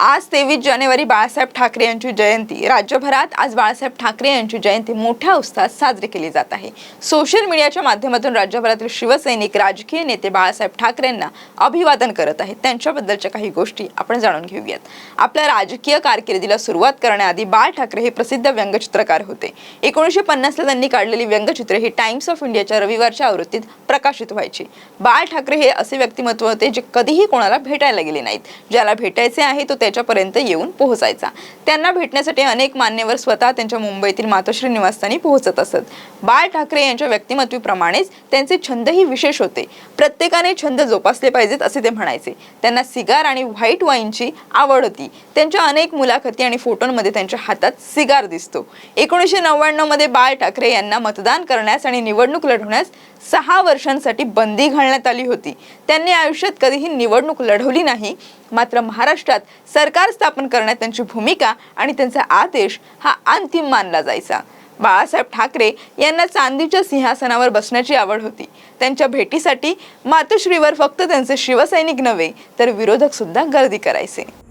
आज तेवीस जानेवारी बाळासाहेब ठाकरे यांची जयंती. राज्यभरात आज बाळासाहेब ठाकरे यांची जयंती मोठ्या उत्साहात साजरी केली जात आहे. सोशल मीडियाच्या माध्यमातून राज्यभरातील शिवसैनिक राजकीय नेते बाळासाहेब ठाकरेंना अभिवादन करत आहेत. त्यांच्याबद्दलच्या काही गोष्टी आपण जाणून घेऊयात. आपल्या राजकीय कारकिर्दीला सुरुवात करण्याआधी बाळ ठाकरे हे प्रसिद्ध व्यंगचित्रकार होते. एकोणीसशे पन्नासला त्यांनी काढलेली व्यंगचित्रे ही टाइम्स ऑफ इंडियाच्या रविवारच्या आवृत्तीत प्रकाशित व्हायची. बाळ ठाकरे हे असे व्यक्तिमत्व होते जे कधीही कोणाला भेटायला गेले नाहीत. ज्याला भेटायचे आहे तो त्याच्यापर्यंत येऊन पोहोचायचा. त्यांना भेटण्यासाठी अनेक मान्यवर स्वतः त्यांच्या मुंबईतील मातोश्री निवासस्थानी पोहोचत असत. बाळ ठाकरे यांच्या व्यक्तिमत्वाप्रमाणेच त्यांचे छंदही विशेष होते. प्रत्येकाने छंद जोपासले पाहिजेत असे ते म्हणायचे. त्यांना सिगार आणि व्हाईट वाईनची आवड होती. त्यांच्या अनेक मुलाखती आणि फोटोंमध्ये त्यांच्या हातात सिगार दिसतो. एकोणीसशे नव्याण्णवमध्ये बाळ ठाकरे यांना मतदान करण्यास आणि निवडणूक लढवण्यास सहा वर्षांसाठी बंदी घालण्यात आली होती. त्यांनी आयुष्यात कधीही निवडणूक लढवली नाही. मात्र महाराष्ट्रात सरकार स्थापन करण्यात त्यांची भूमिका आणि त्यांचा आदेश हा अंतिम मानला जायचा. बाळासाहेब ठाकरे यांना चांदीच्या सिंहासनावर बसण्याची आवड होती. त्यांच्या भेटीसाठी मातोश्रीवर फक्त त्यांचे शिवसैनिक नव्हे तर विरोधक सुद्धा गर्दी करायचे.